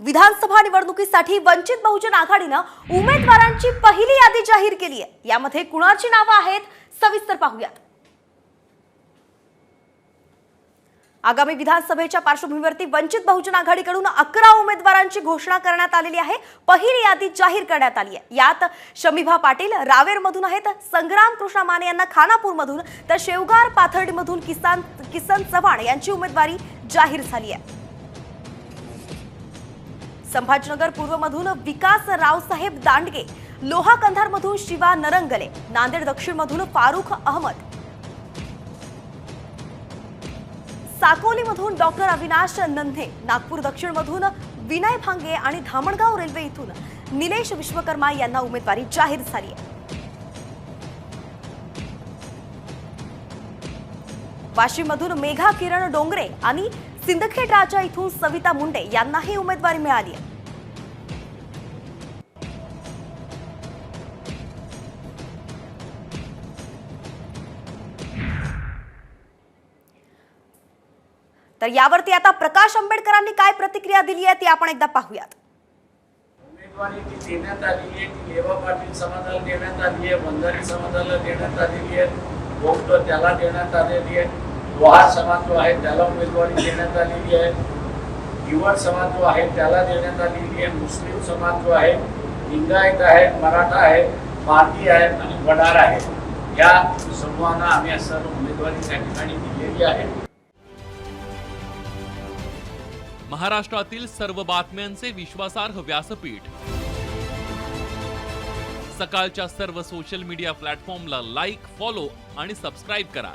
विधानसभा निवडणुकीसाठी वंचित बहुजन आघाडीनं उमेदवारांची पहिली यादी जाहीर केली आहे. यामध्ये कुणाची नावं आहेत सविस्तर पाहूयात. आगामी विधानसभेच्या पार्श्वभूमीवरती वंचित बहुजन आघाडीकडून अकरा उमेदवारांची घोषणा करण्यात आलेली आहे. पहिली यादी जाहीर करण्यात आली आहे. यात शमीभा पाटील रावेरमधून आहेत संग्राम कृष्णा माने यांना खानापूरमधून तर शेवगार पाथर्डीमधून किसान किसन चव्हाण यांची उमेदवारी जाहीर झाली आहे. संभाजीनगर पूर्वमधून विकास रावसाहेब दांडगे लोहा कंधारमधून शिवा नरंगले नांदेड दक्षिणमधून फारुख अहमद. साकोलीमधून डॉक्टर अविनाश नंधे नागपूर दक्षिणमधून विनय भांगे आणि धामणगाव रेल्वे इथून निलेश विश्वकर्मा यांना उमेदवारी जाहीर झाली आहे. वाशिममधून मेघा किरण डोंगरे आणि सिंदखेड राजा इथून सविता मुंडे यांनाही उमेदवारी मिळाली आहे. तर यावरती आता प्रकाश आंबेडकरांनी काय प्रतिक्रिया दिली आहे ती आपण एकदा पाहूयात. उमेदवारी जी देण्यात आली आहे ती लेवा पाटील समाजाला देण्यात आली आहे बंजारी समाजाला देण्यात आलेली आहे बौद्ध त्याला देण्यात आलेली आहे. लोहार समाज जो आहे त्याला उमेदवारी देण्यात आलेली आहे. दिवड समाज जो आहे त्याला देण्यात आलेली आहे. मुस्लिम समाज जो आहे लिंगायत आहे मराठा आहे मारती आहे आणि वडार आहे. या समूहांना आम्ही सर्व उमेदवारी त्या ठिकाणी दिलेली आहे. महाराष्ट्रातील सर्व बातम्यांचे विश्वासार्ह व्यासपीठ. सकाळच्या सर्व सोशल मीडिया प्लॅटफॉर्मला लाईक फॉलो आणि सबस्क्राईब करा.